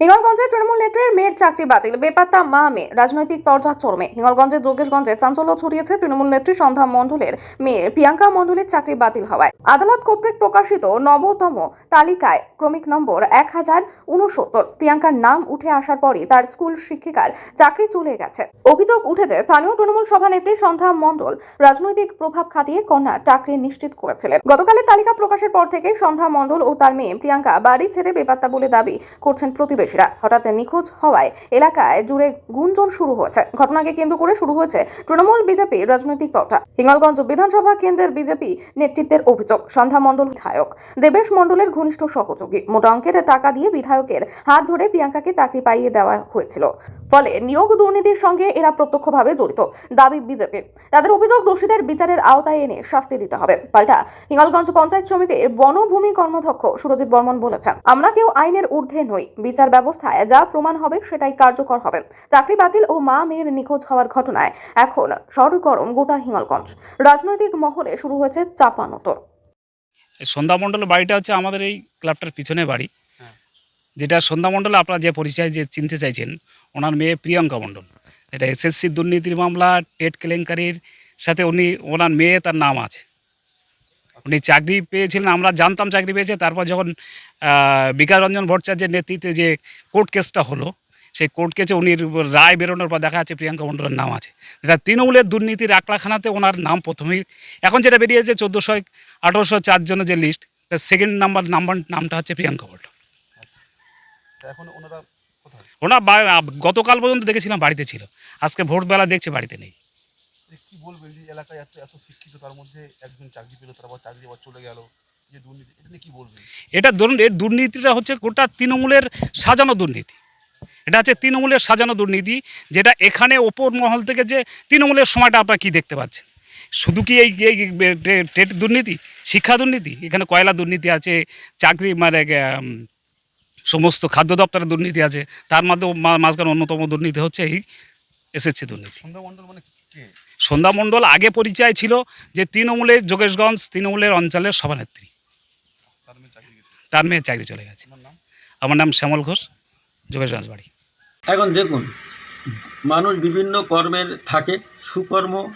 হিঙ্গলগঞ্জে তৃণমূল নেত্রীর মেয়ের চাকরি বাতিল, বেপাত্তা মা মেয়ে, রাজনৈতিক তরজা চরমে। হিঙ্গলগঞ্জের যোগেশগঞ্জে চাঞ্চল্য ছড়িয়েছে তৃণমূল নেত্রী সন্ধ্যা মণ্ডলের মেয়ে প্রিয়াঙ্কা মণ্ডলের চাকরি বাতিল হওয়ায়। আদালত কর্তৃক প্রকাশিত নবতম তালিকায় ক্রমিক নম্বর এক হাজার উনসত্তর প্রিয়াঙ্কার নাম উঠে আসার পরই তার স্কুল শিক্ষিকার চাকরি চলে গেছে। অভিযোগ উঠেছে, স্থানীয় তৃণমূল সভানেত্রী সন্ধ্যা মণ্ডল রাজনৈতিক প্রভাব খাটিয়ে কন্যা চাকরি নিশ্চিত করেছিলেন। গতকালের তালিকা প্রকাশের পর থেকে সন্ধ্যা মণ্ডল ও তার মেয়ে প্রিয়াঙ্কা বাড়ি ছেড়ে বেপাত্তা বলে দাবি করছেন প্রতিবেশীরা হঠাৎ নিখোঁজ হওয়ায় এলাকায় জুড়ে গুঞ্জন শুরু হয়েছে। ঘটনাকে কেন্দ্র করে শুরু হয়েছে তৃণমূল বিজেপির রাজনৈতিক তথা হিঙ্গলগঞ্জ বিধানসভা কেন্দ্রের বিজেপি নেতৃত্বের অভিযোগ। সন্ধ্যা মণ্ডল বিধায়ক দেবেশ মণ্ডলের ঘনিষ্ঠ সহযোগী। মোটা অঙ্কের টাকা দিয়ে বিধায়কের হাত ধরে প্রিয়াঙ্কাকে চাকরি পাইয়ে দেওয়া হয়েছিল। ফলে নিয়োগ দুর্নীতির সঙ্গে এরা প্রত্যক্ষভাবে জড়িত, দাবি বিজেপির তাদের অভিযোগ, দোষীদের বিচারের আওতায় এনে শাস্তি দিতে হবে। পাল্টা, হিঙ্গলগঞ্জ পঞ্চায়েত সমিতির বনভূমি কর্মাধ্যক্ষ সুরজিৎ বর্মন বলেছেন, আমরা কেউ আইনের ঊর্ধ্বে নই। বিচার ব্যবস্থায় যা প্রমাণ হবে সেটাই কার্যকর হবে। চাকরি বাতিল ও মা মেয়ের নিখোঁজ হওয়ার ঘটনায় এখন সরগরম গোটা হিঙ্গলগঞ্জ। রাজনৈতিক মহলে শুরু হয়েছে চাপানোতর। সন্ধ্যা বাড়িটা হচ্ছে আমাদের এই ক্লাবটার পিছনে বাড়ি। যেটা সন্ধ্যা মণ্ডল আপনারা যে পরিচয় যে চিনতে চাইছেন, ওনার মেয়ে প্রিয়ঙ্কা মণ্ডল। এটা এসএসসি দুর্নীতির মামলা, টেট কেলেঙ্কারির সাথে উনি, ওনার মেয়ে তার নাম আছে। উনি চাকরি পেয়েছিলেন, আমরা জানতাম চাকরি পেয়েছে, তারপর যখন বিকাশ রঞ্জন ভট্টাচার্যের নেতৃত্বে যে কোর্ট কেসটা হলো, সেই কোর্ট কেসে উনি রায় বেরোনোর পর দেখা যাচ্ছে প্রিয়াঙ্কা মণ্ডলের নাম আছে। যেটা তৃণমূলের দুর্নীতির আকলাখানাতে ওনার নাম প্রথমেই, এখন যেটা বেরিয়েছে চোদ্দোশো আঠেরোশো চারজনের যে লিস্ট তার সেকেন্ড নাম্বার নাম্বার নামটা হচ্ছে প্রিয়াঙ্কা মণ্ডল। এখন ওনারা কোথায়? ওনার গতকাল পর্যন্ত দেখেছিলাম বাড়িতে ছিল। আজকে ভোরবেলা দেখছে বাড়িতে নেই। কি বলবেন যে এলাকায় এত এত শিক্ষিত তার মধ্যে একজন চাকরি পেল তারপর চাকরি আবার চলে গেল যে দুর্নীতি এটা কি বলবেন? এটা ধরুন এর দুর্নীতিটা হচ্ছে গোটা তৃণমূলের সাজানো দুর্নীতি। এটা হচ্ছে তৃণমূলের সাজানো দুর্নীতি যেটা এখানে ওপর মহল থেকে যে তৃণমূলের সময়টা আপনারা কী দেখতে পাচ্ছেন? শুধু কি এই এই টে- টেট দুর্নীতি? শিক্ষা দুর্নীতি? এখানে কয়লা দুর্নীতি আছে চাকরি মানে সমস্ত খাদ্য দপ্তরের দুর্নীতি আছে তার মধ্যে মা- মাঝখানে অন্যতম দুর্নীতি হচ্ছে এই এসএসসি দুর্নীতি। সন্ধ্যা মণ্ডল মানে কে? সন্ধ্যা মণ্ডল আগে পরিচয় ছিল যে তৃণমূলের যোগেশগঞ্জ তৃণমূলের অঞ্চলের সভানেত্রী। তার মেয়ে চাকরি চলে গেছে। আমার নাম? আমার নাম শ্যামল ঘোষ যোগেশগঞ্জ বাড়ি। এখন দেখুন মানুষ বিভিন্ন কর্মের থাকে সুকর্ম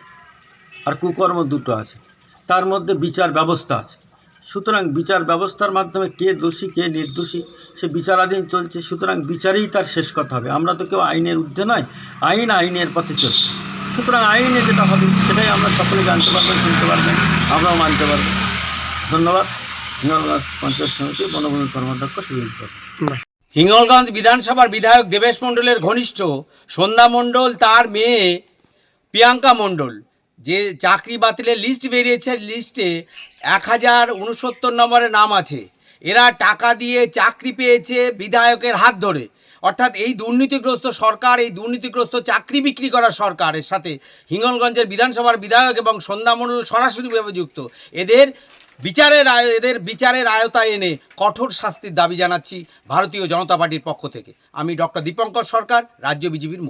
আর কুকর্ম দুটো আছে। তার মধ্যে বিচার ব্যবস্থা আছে। সুতরাং বিচার ব্যবস্থার মাধ্যমে কে দোষী, কে নির্দোষী, সে বিচারাধীন চলছে, সুতরাং বিচারেই তার শেষ কথা হবে। আমরা তো কেউ আইনের ঊর্ধ্বে নয়, আইন আইনের পথে চলছে। সুতরাং আইনে যেটা হবে, সেটাই আমরা সকলে জানতে পারবেন শুনতে পারবেন আমরাও মানতে পারব। ধন্যবাদ। হিঙ্গলগঞ্জ পঞ্চায়েত সমিতি বনভূমি কর্মাধ্যক্ষ বর্মন। হিঙ্গলগঞ্জ বিধানসভার বিধায়ক দেবেশ মণ্ডলের ঘনিষ্ঠ সন্ধ্যা মণ্ডল, তার মেয়ে প্রিয়াঙ্কা মণ্ডল। যে চাকরি বাতিলের লিস্ট বেরিয়েছে লিস্টে এক হাজার উনসত্তর নম্বরের নাম আছে। এরা টাকা দিয়ে চাকরি পেয়েছে বিধায়কের হাত ধরে। অর্থাৎ এই দুর্নীতিগ্রস্ত সরকার, এই দুর্নীতিগ্রস্ত চাকরি বিক্রি করা সরকারের সাথে হিঙ্গলগঞ্জের বিধানসভার বিধায়ক এবং সন্ধ্যা মণ্ডল সরাসরিভাবে যুক্ত। এদের বিচারের আয়, এদের বিচারের আয়তায় এনে কঠোর শাস্তির দাবি জানাচ্ছি ভারতীয় জনতা পার্টির পক্ষ থেকে। আমি ডক্টর দীপঙ্কর সরকার, রাজ্য বিজেপির